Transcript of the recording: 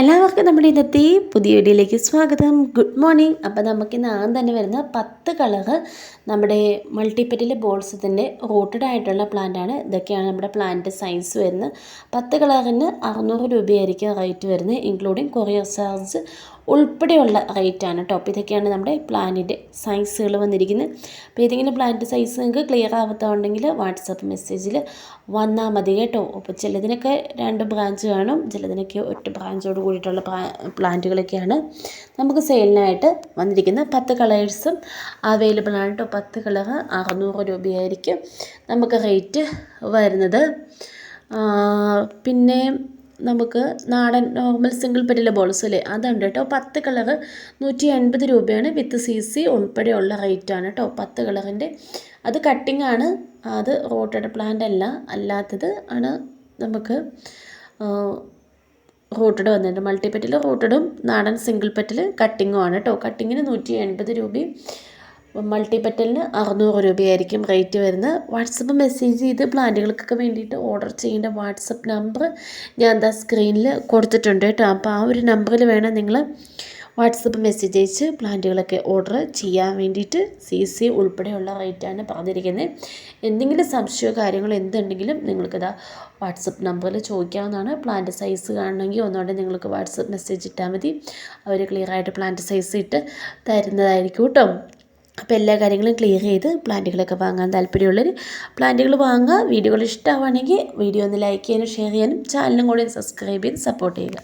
എല്ലാവർക്കും നമ്മുടെ ഇന്നത്തെ പുതിയ വീഡിയോയിലേക്ക് സ്വാഗതം. ഗുഡ് മോർണിംഗ് അപ്പോൾ നമുക്ക് ഇന്ന് ആദ്യം തന്നെ വരുന്ന പത്ത് കളറ് നമ്മുടെ മൾട്ടിപ്പറ്റിലെ ബോൾസത്തിന്റെ റോട്ടഡ് ആയിട്ടുള്ള പ്ലാന്റാണ് ഇതൊക്കെയാണ് നമ്മുടെ പ്ലാന്റ് സൈസ് വരുന്നത്. പത്ത് കളറിന് അറുന്നൂറ് രൂപയായിരിക്കും റേറ്റ് വരുന്നത് ഇൻക്ലൂഡിങ് കൊറിയർ ചാർജ് ഉൾപ്പെടെയുള്ള റേറ്റാണ് അപ്പോൾ ഇതൊക്കെയാണ് നമ്മുടെ പ്ലാനിന്റെ സൈസുകൾ വന്നിരിക്കുന്നത്. അപ്പോൾ ഏതെങ്കിലും പ്ലാന്റ് സൈസ് നിങ്ങൾക്ക് ക്ലിയർ ആവാത്തതുണ്ടെങ്കിൽ വാട്സപ്പ് മെസ്സേജിൽ വന്നാൽ മതി കേട്ടോ. അപ്പോൾ ചിലതിനൊക്കെ രണ്ട് ബ്രാഞ്ച് കാണും ചിലതിനൊക്കെ ഒറ്റ ബ്രാഞ്ചോട് കൂടിയിട്ടുള്ള പ്ലാന്റുകളൊക്കെയാണ് നമുക്ക് സെയിലിനായിട്ട് വന്നിരിക്കുന്നത്. പത്ത് കളേഴ്സും അവൈലബിൾ ആണ് കേട്ടോ പത്ത് കളർ അറുന്നൂറ് രൂപയായിരിക്കും നമുക്ക് റേറ്റ് വരുന്നത്. പിന്നെ നമുക്ക് നാടൻ നോർമൽ സിംഗിൾ പെറ്റിലെ ബോൾസ് അല്ലേ അതുണ്ട് കേട്ടോ പത്ത് കളറ് നൂറ്റി എൺപത് രൂപയാണ് വിത്ത് സി സി ഉൾപ്പെടെയുള്ള റേറ്റാണ് കേട്ടോ പത്ത് കളറിന്റെ അത് കട്ടിംഗ് ആണ്. അത് റോട്ടഡ് പ്ലാന്റ് അല്ല. അല്ലാത്തത് ആണ് നമുക്ക് റൂട്ടഡ് വന്നിട്ടുണ്ട്. മൾട്ടി പെറ്റിൽ റൂട്ടഡും നാടൻ സിംഗിൾ പെറ്റിൽ കട്ടിങ്ങും ആണ് കേട്ടോ കട്ടിങ്ങിന് നൂറ്റി എൺപത് രൂപയും മൾട്ടി പെറ്റലിന് അറുന്നൂറ് രൂപയായിരിക്കും റേറ്റ് വരുന്നത് വാട്സപ്പ് മെസ്സേജ് ചെയ്ത് പ്ലാന്റുകൾക്കൊക്കെ വേണ്ടിയിട്ട് ഓർഡർ ചെയ്യേണ്ട വാട്സപ്പ് നമ്പർ ഞാൻ എന്താ സ്ക്രീനിൽ കൊടുത്തിട്ടുണ്ട് കേട്ടോ അപ്പോൾ ആ ഒരു നമ്പറിൽ വേണം നിങ്ങൾ വാട്സപ്പ് മെസ്സേജ് അയച്ച് പ്ലാന്റുകളൊക്കെ ഓർഡർ ചെയ്യാൻ വേണ്ടിയിട്ട് സി സി ഉൾപ്പെടെയുള്ള റേറ്റാണ് പറഞ്ഞിരിക്കുന്നത്. എന്തെങ്കിലും സംശയമോ കാര്യങ്ങളോ എന്തുണ്ടെങ്കിലും നിങ്ങൾക്കിതാ വാട്സപ്പ് നമ്പറിൽ ചോദിക്കാവുന്നതാണ്. പ്ലാന്റ് സൈസ് കാണണമെങ്കിൽ ഒന്നുകൊണ്ട് നിങ്ങൾക്ക് വാട്സപ്പ് മെസ്സേജ് ഇട്ടാൽ മതി. അവർ ക്ലിയർ ആയിട്ട് പ്ലാന്റ് സൈസ് ഇട്ട് തരുന്നതായിരിക്കും കേട്ടോ. അപ്പോൾ എല്ലാ കാര്യങ്ങളും ക്ലിയർ ചെയ്ത് പ്ലാന്റുകളൊക്കെ വാങ്ങാൻ താല്പര്യമുള്ളവർ പ്ലാന്റുകൾ വാങ്ങുക. വീഡിയോകൾ ഇഷ്ടമാവുകയാണെങ്കിൽ വീഡിയോ ഒന്ന് ലൈക്ക് ചെയ്യാനും ഷെയർ ചെയ്യാനും ചാനലും കൂടി സബ്സ്ക്രൈബ് ചെയ്ത് സപ്പോർട്ട് ചെയ്യുക.